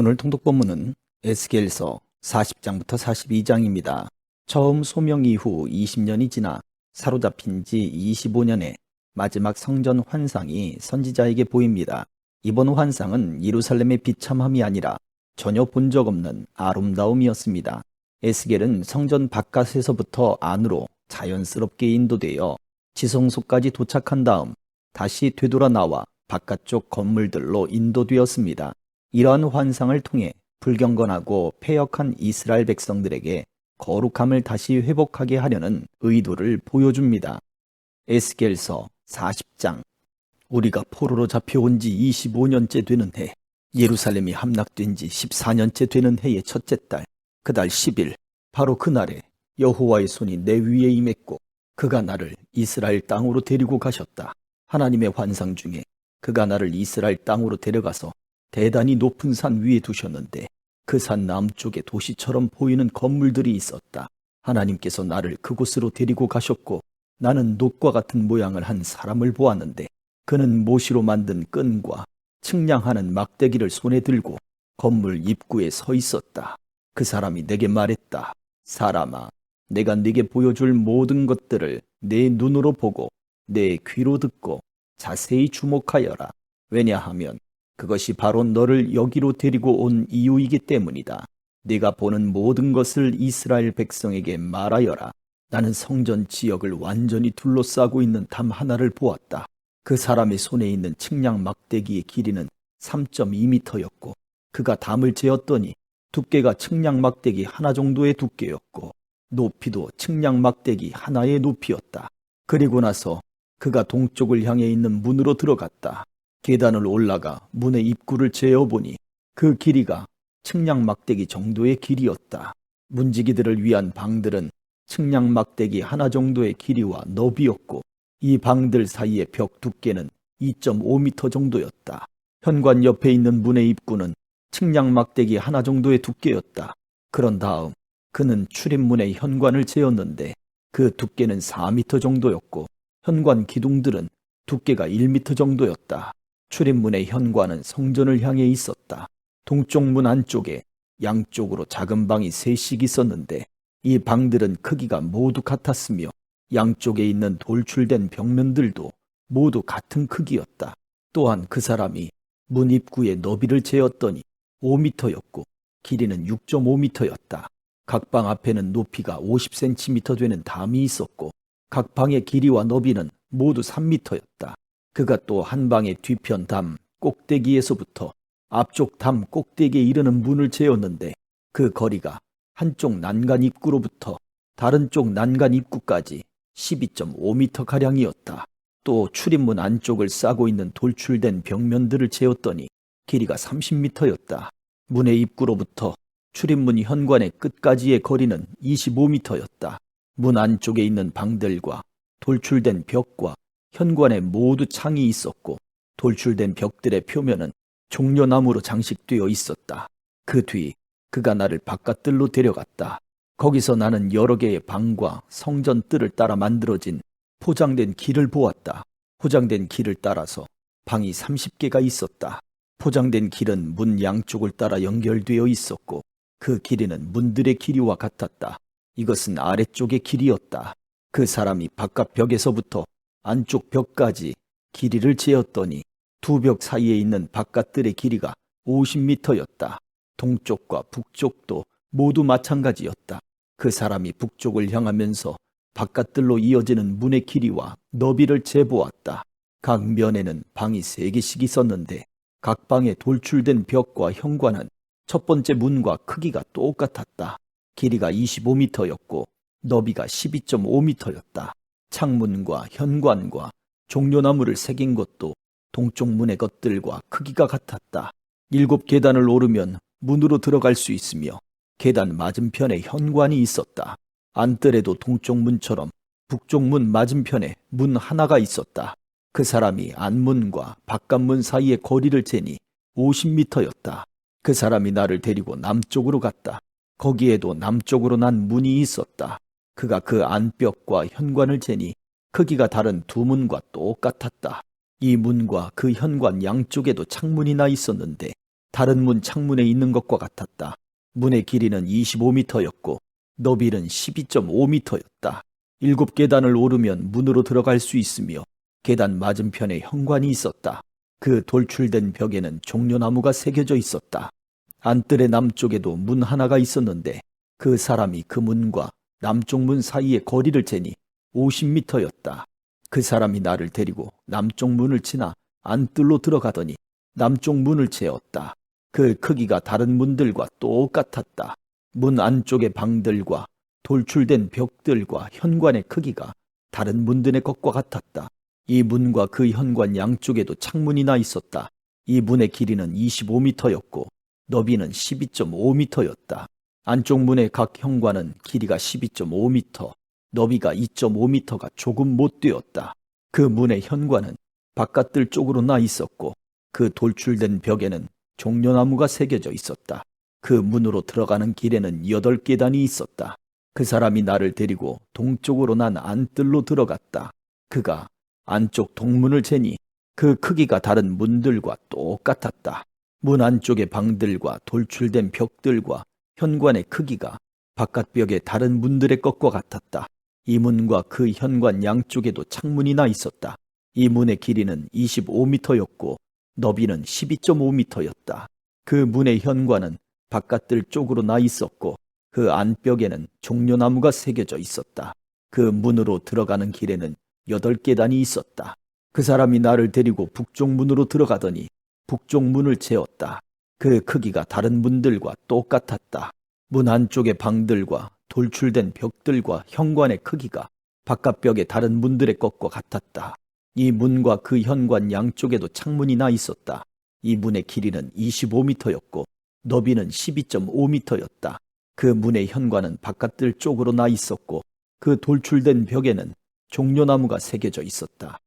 오늘 통독 본문은 에스겔서 40장부터 42장입니다. 처음 소명 이후 20년이 지나 사로잡힌 지 25년에 마지막 성전 환상이 선지자에게 보입니다. 이번 환상은 예루살렘의 비참함이 아니라 전혀 본 적 없는 아름다움이었습니다. 에스겔은 성전 바깥에서부터 안으로 자연스럽게 인도되어 지성소까지 도착한 다음 다시 되돌아 나와 바깥쪽 건물들로 인도되었습니다. 이러한 환상을 통해 불경건하고 패역한 이스라엘 백성들에게 거룩함을 다시 회복하게 하려는 의도를 보여줍니다. 에스겔서 40장 우리가 포로로 잡혀온 지 25년째 되는 해 예루살렘이 함락된 지 14년째 되는 해의 첫째 달 그달 10일 바로 그날에 여호와의 손이 내 위에 임했고 그가 나를 이스라엘 땅으로 데리고 가셨다. 하나님의 환상 중에 그가 나를 이스라엘 땅으로 데려가서 대단히 높은 산 위에 두셨는데 그 산 남쪽에 도시처럼 보이는 건물들이 있었다. 하나님께서 나를 그곳으로 데리고 가셨고 나는 녹과 같은 모양을 한 사람을 보았는데 그는 모시로 만든 끈과 측량하는 막대기를 손에 들고 건물 입구에 서 있었다. 그 사람이 내게 말했다. 사람아, 내가 네게 보여줄 모든 것들을 내 눈으로 보고 내 귀로 듣고 자세히 주목하여라. 왜냐하면 그것이 바로 너를 여기로 데리고 온 이유이기 때문이다. 네가 보는 모든 것을 이스라엘 백성에게 말하여라. 나는 성전 지역을 완전히 둘러싸고 있는 담 하나를 보았다. 그 사람의 손에 있는 측량 막대기의 길이는 3.2미터였고 그가 담을 재었더니 두께가 측량 막대기 하나 정도의 두께였고 높이도 측량 막대기 하나의 높이였다. 그리고 나서 그가 동쪽을 향해 있는 문으로 들어갔다. 계단을 올라가 문의 입구를 재어보니 그 길이가 측량 막대기 정도의 길이었다. 문지기들을 위한 방들은 측량 막대기 하나 정도의 길이와 너비였고 이 방들 사이의 벽 두께는 2.5m 정도였다. 현관 옆에 있는 문의 입구는 측량 막대기 하나 정도의 두께였다. 그런 다음 그는 출입문의 현관을 재었는데 그 두께는 4m 정도였고 현관 기둥들은 두께가 1m 정도였다. 출입문의 현관은 성전을 향해 있었다. 동쪽 문 안쪽에 양쪽으로 작은 방이 셋씩 있었는데 이 방들은 크기가 모두 같았으며 양쪽에 있는 돌출된 벽면들도 모두 같은 크기였다. 또한 그 사람이 문 입구의 너비를 재었더니 5미터였고 길이는 6.5미터였다. 각 방 앞에는 높이가 50cm 되는 담이 있었고 각 방의 길이와 너비는 모두 3미터였다. 그가 또 한 방의 뒤편 담 꼭대기에서부터 앞쪽 담 꼭대기에 이르는 문을 재었는데 그 거리가 한쪽 난간 입구로부터 다른 쪽 난간 입구까지 12.5m 가량이었다. 또 출입문 안쪽을 싸고 있는 돌출된 벽면들을 재었더니 길이가 30m였다. 문의 입구로부터 출입문 현관의 끝까지의 거리는 25m였다. 문 안쪽에 있는 방들과 돌출된 벽과 현관에 모두 창이 있었고 돌출된 벽들의 표면은 종려나무로 장식되어 있었다. 그 뒤 그가 나를 바깥들로 데려갔다. 거기서 나는 여러 개의 방과 성전 뜰을 따라 만들어진 포장된 길을 보았다. 포장된 길을 따라서 방이 30개가 있었다. 포장된 길은 문 양쪽을 따라 연결되어 있었고 그 길이는 문들의 길이와 같았다. 이것은 아래쪽의 길이었다. 그 사람이 바깥 벽에서부터 안쪽 벽까지 길이를 재었더니 두 벽 사이에 있는 바깥들의 길이가 50m였다. 동쪽과 북쪽도 모두 마찬가지였다. 그 사람이 북쪽을 향하면서 바깥들로 이어지는 문의 길이와 너비를 재보았다. 각 면에는 방이 세 개씩 있었는데 각 방에 돌출된 벽과 현관은 첫 번째 문과 크기가 똑같았다. 길이가 25m였고 너비가 12.5m였다. 창문과 현관과 종려나무를 새긴 것도 동쪽 문의 것들과 크기가 같았다. 일곱 계단을 오르면 문으로 들어갈 수 있으며 계단 맞은편에 현관이 있었다. 안뜰에도 동쪽 문처럼 북쪽 문 맞은편에 문 하나가 있었다. 그 사람이 안문과 바깥문 사이의 거리를 재니 50미터였다. 그 사람이 나를 데리고 남쪽으로 갔다. 거기에도 남쪽으로 난 문이 있었다. 그가 그 안벽과 현관을 재니 크기가 다른 두 문과 똑같았다. 이 문과 그 현관 양쪽에도 창문이 나 있었는데 다른 문 창문에 있는 것과 같았다. 문의 길이는 25m였고 너비는 12.5m였다. 일곱 계단을 오르면 문으로 들어갈 수 있으며 계단 맞은편에 현관이 있었다. 그 돌출된 벽에는 종려나무가 새겨져 있었다. 안뜰의 남쪽에도 문 하나가 있었는데 그 사람이 그 문과 남쪽 문 사이의 거리를 재니 50m였다. 그 사람이 나를 데리고 남쪽 문을 지나 안뜰로 들어가더니 남쪽 문을 재었다. 그 크기가 다른 문들과 똑같았다. 문 안쪽의 방들과 돌출된 벽들과 현관의 크기가 다른 문들의 것과 같았다. 이 문과 그 현관 양쪽에도 창문이 나 있었다. 이 문의 길이는 25m였고 너비는 12.5m였다. 안쪽 문의 각 현관은 길이가 12.5m, 너비가 2.5m가 조금 못 되었다. 그 문의 현관은 바깥들 쪽으로 나 있었고 그 돌출된 벽에는 종려나무가 새겨져 있었다. 그 문으로 들어가는 길에는 여덟 계단이 있었다. 그 사람이 나를 데리고 동쪽으로 난 안뜰로 들어갔다. 그가 안쪽 동문을 재니 그 크기가 다른 문들과 똑같았다. 문 안쪽의 방들과 돌출된 벽들과 현관의 크기가 바깥벽의 다른 문들의 것과 같았다. 이 문과 그 현관 양쪽에도 창문이 나 있었다. 이 문의 길이는 25m였고 너비는 12.5m였다. 그 문의 현관은 바깥들 쪽으로 나 있었고 그 안벽에는 종려나무가 새겨져 있었다. 그 문으로 들어가는 길에는 여덟 계단이 있었다. 그 사람이 나를 데리고 북쪽 문으로 들어가더니 북쪽 문을 재었다. 그 크기가 다른 문들과 똑같았다. 문 안쪽의 방들과 돌출된 벽들과 현관의 크기가 바깥벽의 다른 문들의 것과 같았다. 이 문과 그 현관 양쪽에도 창문이 나 있었다. 이 문의 길이는 25m였고 너비는 12.5m였다. 그 문의 현관은 바깥들 쪽으로 나 있었고 그 돌출된 벽에는 종려나무가 새겨져 있었다.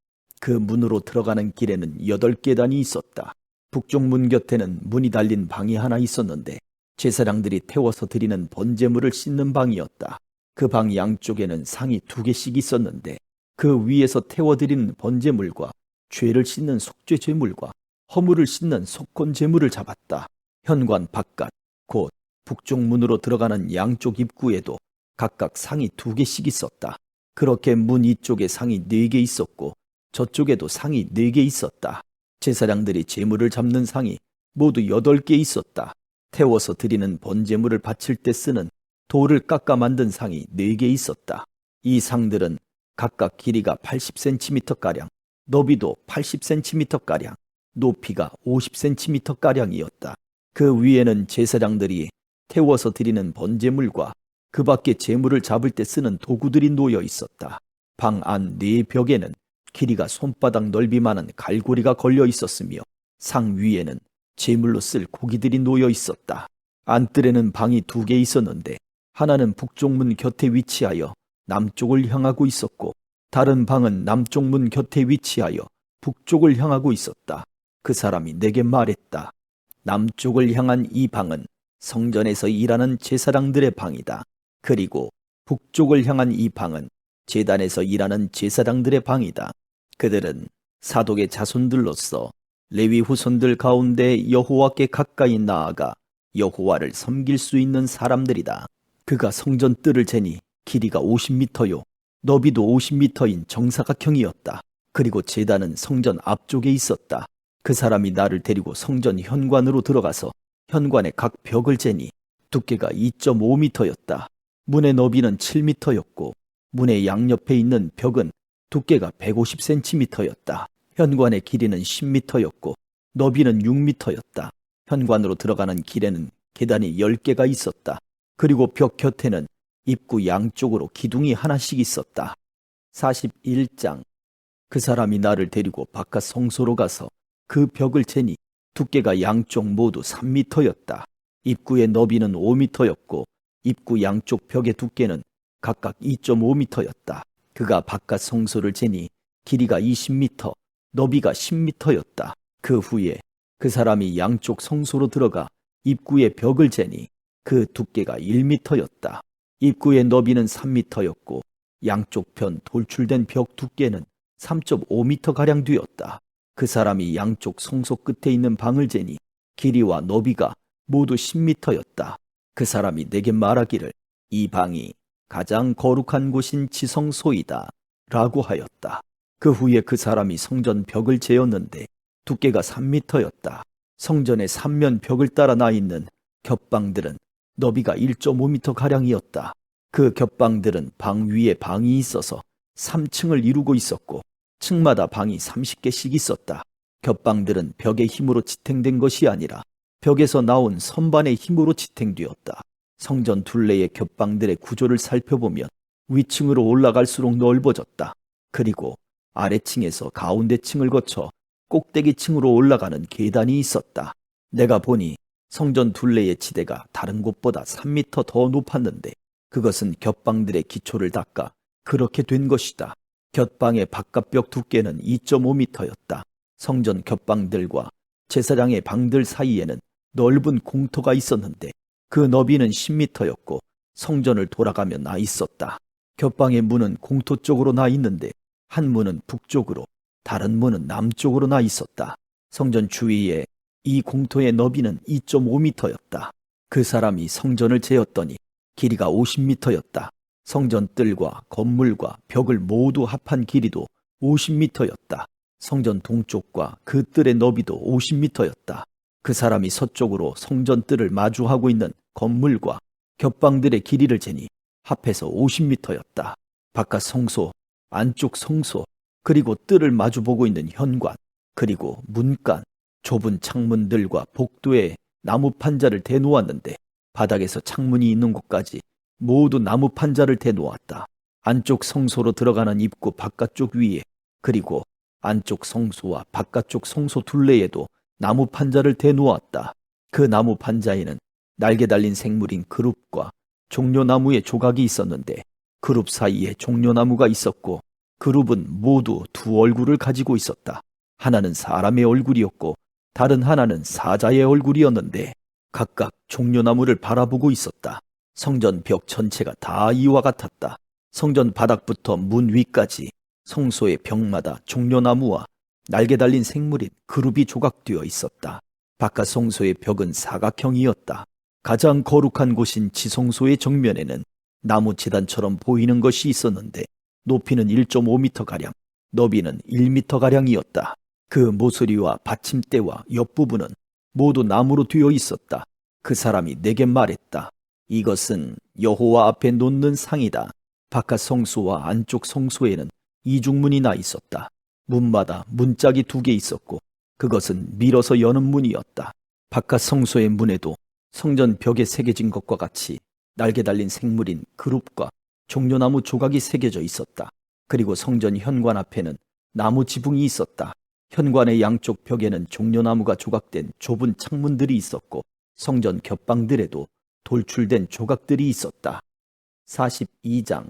그 문으로 들어가는 길에는 여덟 계단이 있었다. 북쪽 문 곁에는 문이 달린 방이 하나 있었는데 제사장들이 태워서 드리는 번제물을 씻는 방이었다. 그 방 양쪽에는 상이 두 개씩 있었는데 그 위에서 태워드리는 번제물과 죄를 씻는 속죄 제물과 허물을 씻는 속건 제물을 잡았다. 현관 바깥 곧 북쪽 문으로 들어가는 양쪽 입구에도 각각 상이 두 개씩 있었다. 그렇게 문 이쪽에 상이 네 개 있었고 저쪽에도 상이 네 개 있었다. 제사장들이 제물을 잡는 상이 모두 여덟 개 있었다. 태워서 드리는 번제물을 바칠 때 쓰는 돌을 깎아 만든 상이 네 개 있었다. 이 상들은 각각 길이가 80cm가량, 너비도 80cm가량, 높이가 50cm가량이었다. 그 위에는 제사장들이 태워서 드리는 번제물과 그 밖에 제물을 잡을 때 쓰는 도구들이 놓여 있었다. 방 안 네 벽에는 길이가 손바닥 넓이만한 갈고리가 걸려 있었으며 상 위에는 제물로 쓸 고기들이 놓여 있었다. 안뜰에는 방이 두 개 있었는데 하나는 북쪽 문 곁에 위치하여 남쪽을 향하고 있었고 다른 방은 남쪽 문 곁에 위치하여 북쪽을 향하고 있었다. 그 사람이 내게 말했다. 남쪽을 향한 이 방은 성전에서 일하는 제사장들의 방이다. 그리고 북쪽을 향한 이 방은 제단에서 일하는 제사장들의 방이다. 그들은 사독의 자손들로서 레위 후손들 가운데 여호와께 가까이 나아가 여호와를 섬길 수 있는 사람들이다. 그가 성전 뜰을 재니 길이가 50m요, 너비도 50m인 정사각형이었다. 그리고 제단은 성전 앞쪽에 있었다. 그 사람이 나를 데리고 성전 현관으로 들어가서 현관의 각 벽을 재니 두께가 2.5m였다. 문의 너비는 7m였고 문의 양옆에 있는 벽은 두께가 150cm였다. 현관의 길이는 10m였고 너비는 6m였다. 현관으로 들어가는 길에는 계단이 10개가 있었다. 그리고 벽 곁에는 입구 양쪽으로 기둥이 하나씩 있었다. 41장 그 사람이 나를 데리고 바깥 성소로 가서 그 벽을 재니 두께가 양쪽 모두 3m였다. 입구의 너비는 5m였고 입구 양쪽 벽의 두께는 각각 2.5m였다. 그가 바깥 성소를 재니 길이가 20m, 너비가 10m였다. 그 후에 그 사람이 양쪽 성소로 들어가 입구의 벽을 재니 그 두께가 1m였다. 입구의 너비는 3m였고 양쪽 편 돌출된 벽 두께는 3.5m가량 되었다. 그 사람이 양쪽 성소 끝에 있는 방을 재니 길이와 너비가 모두 10미터였다. 그 사람이 내게 말하기를 이 방이 가장 거룩한 곳인 지성소이다. 라고 하였다. 그 후에 그 사람이 성전 벽을 재었는데 두께가 3미터였다. 성전의 삼면 벽을 따라 나 있는 겹방들은 너비가 1.5미터 가량이었다. 그 겹방들은 방 위에 방이 있어서 3층을 이루고 있었고 층마다 방이 30개씩 있었다. 겹방들은 벽의 힘으로 지탱된 것이 아니라 벽에서 나온 선반의 힘으로 지탱되었다. 성전 둘레의 겹방들의 구조를 살펴보면 위층으로 올라갈수록 넓어졌다. 그리고 아래층에서 가운데 층을 거쳐 꼭대기 층으로 올라가는 계단이 있었다. 내가 보니 성전 둘레의 지대가 다른 곳보다 3미터 더 높았는데 그것은 겹방들의 기초를 닦아 그렇게 된 것이다. 겹방의 바깥벽 두께는 2.5미터였다. 성전 겹방들과 제사장의 방들 사이에는 넓은 공터가 있었는데 그 너비는 10미터였고 성전을 돌아가며 나 있었다. 겹방의 문은 공터 쪽으로 나 있는데 한 문은 북쪽으로 다른 문은 남쪽으로 나 있었다. 성전 주위에 이 공터의 너비는 2.5미터였다. 그 사람이 성전을 재었더니 길이가 50미터였다. 성전 뜰과 건물과 벽을 모두 합한 길이도 50미터였다. 성전 동쪽과 그 뜰의 너비도 50미터였다. 그 사람이 서쪽으로 성전 뜰을 마주하고 있는 건물과 겹방들의 길이를 재니 합해서 50미터였다. 바깥 성소, 안쪽 성소, 그리고 뜰을 마주보고 있는 현관, 그리고 문간, 좁은 창문들과 복도에 나무 판자를 대놓았는데 바닥에서 창문이 있는 곳까지 모두 나무 판자를 대놓았다. 안쪽 성소로 들어가는 입구 바깥쪽 위에 그리고 안쪽 성소와 바깥쪽 성소 둘레에도 나무 판자를 대놓았다. 그 나무 판자에는 날개 달린 생물인 그룹과 종려나무의 조각이 있었는데 그룹 사이에 종려나무가 있었고 그룹은 모두 두 얼굴을 가지고 있었다. 하나는 사람의 얼굴이었고 다른 하나는 사자의 얼굴이었는데 각각 종려나무를 바라보고 있었다. 성전 벽 전체가 다 이와 같았다. 성전 바닥부터 문 위까지 성소의 벽마다 종려나무와 날개 달린 생물인 그룹이 조각되어 있었다. 바깥 성소의 벽은 사각형이었다. 가장 거룩한 곳인 지성소의 정면에는 나무 재단처럼 보이는 것이 있었는데 높이는 1.5m가량, 너비는 1m가량이었다. 그 모서리와 받침대와 옆부분은 모두 나무로 되어 있었다. 그 사람이 내게 말했다. 이것은 여호와 앞에 놓는 상이다. 바깥 성소와 안쪽 성소에는 이중문이 나 있었다. 문마다 문짝이 두 개 있었고 그것은 밀어서 여는 문이었다. 바깥 성소의 문에도 성전 벽에 새겨진 것과 같이 날개 달린 생물인 그룹과 종려나무 조각이 새겨져 있었다. 그리고 성전 현관 앞에는 나무 지붕이 있었다. 현관의 양쪽 벽에는 종려나무가 조각된 좁은 창문들이 있었고 성전 겹방들에도 돌출된 조각들이 있었다. 42장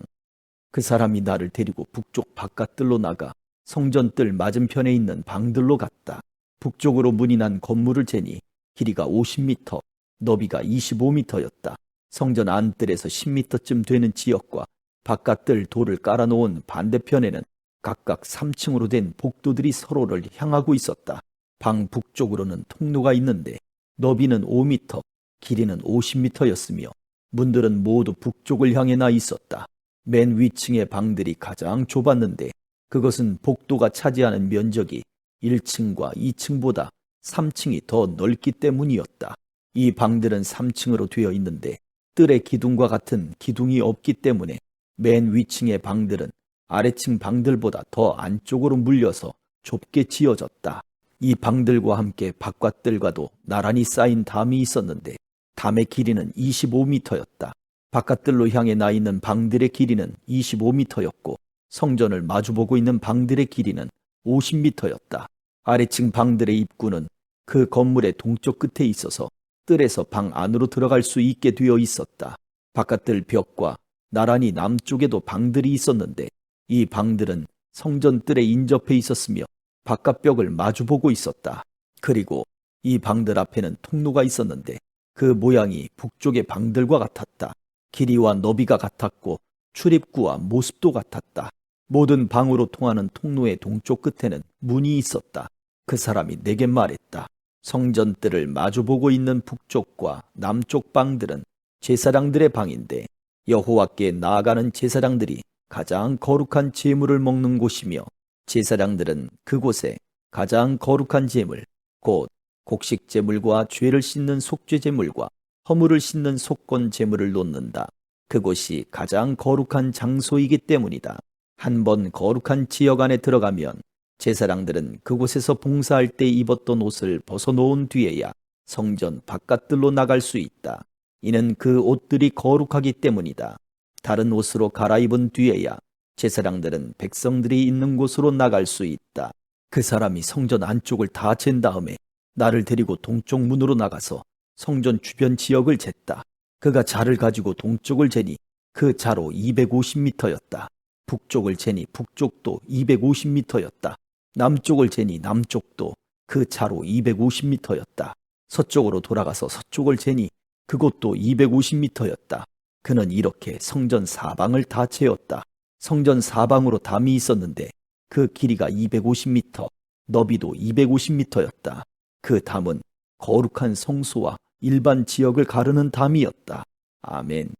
그 사람이 나를 데리고 북쪽 바깥뜰로 나가 성전 뜰 맞은편에 있는 방들로 갔다. 북쪽으로 문이 난 건물을 재니 길이가 50m, 너비가 25m였다. 성전 안뜰에서 10m쯤 되는 지역과 바깥뜰 돌을 깔아놓은 반대편에는 각각 3층으로 된 복도들이 서로를 향하고 있었다. 방 북쪽으로는 통로가 있는데 너비는 5m, 길이는 50m였으며 문들은 모두 북쪽을 향해 나 있었다. 맨 위층의 방들이 가장 좁았는데 그것은 복도가 차지하는 면적이 1층과 2층보다 3층이 더 넓기 때문이었다. 이 방들은 3층으로 되어 있는데 뜰의 기둥과 같은 기둥이 없기 때문에 맨 위층의 방들은 아래층 방들보다 더 안쪽으로 물려서 좁게 지어졌다. 이 방들과 함께 바깥들과도 나란히 쌓인 담이 있었는데 담의 길이는 25m였다. 바깥들로 향해 나 있는 방들의 길이는 25m였고 성전을 마주보고 있는 방들의 길이는 50m였다. 아래층 방들의 입구는 그 건물의 동쪽 끝에 있어서 뜰에서 방 안으로 들어갈 수 있게 되어 있었다. 바깥들 벽과 나란히 남쪽에도 방들이 있었는데 이 방들은 성전 뜰에 인접해 있었으며 바깥벽을 마주보고 있었다. 그리고 이 방들 앞에는 통로가 있었는데 그 모양이 북쪽의 방들과 같았다. 길이와 너비가 같았고 출입구와 모습도 같았다. 모든 방으로 통하는 통로의 동쪽 끝에는 문이 있었다. 그 사람이 내게 말했다. 성전뜰을 마주보고 있는 북쪽과 남쪽 방들은 제사장들의 방인데 여호와께 나아가는 제사장들이 가장 거룩한 제물을 먹는 곳이며 제사장들은 그곳에 가장 거룩한 제물 곧 곡식 제물과 죄를 씻는 속죄 제물과 허물을 씻는 속건 제물을 놓는다. 그곳이 가장 거룩한 장소이기 때문이다. 한 번 거룩한 지역 안에 들어가면 제사장들은 그곳에서 봉사할 때 입었던 옷을 벗어놓은 뒤에야 성전 바깥들로 나갈 수 있다. 이는 그 옷들이 거룩하기 때문이다. 다른 옷으로 갈아입은 뒤에야 제사장들은 백성들이 있는 곳으로 나갈 수 있다. 그 사람이 성전 안쪽을 다 잰 다음에 나를 데리고 동쪽 문으로 나가서 성전 주변 지역을 쟀다. 그가 자를 가지고 동쪽을 재니 그 자로 250m였다. 북쪽을 재니 북쪽도 250m였다. 남쪽을 재니 남쪽도 그 자로 250m였다. 서쪽으로 돌아가서 서쪽을 재니 그곳도 250m였다. 그는 이렇게 성전 사방을 다 채웠다. 성전 사방으로 담이 있었는데 그 길이가 250m, 너비도 250m였다. 그 담은 거룩한 성소와 일반 지역을 가르는 담이었다. 아멘.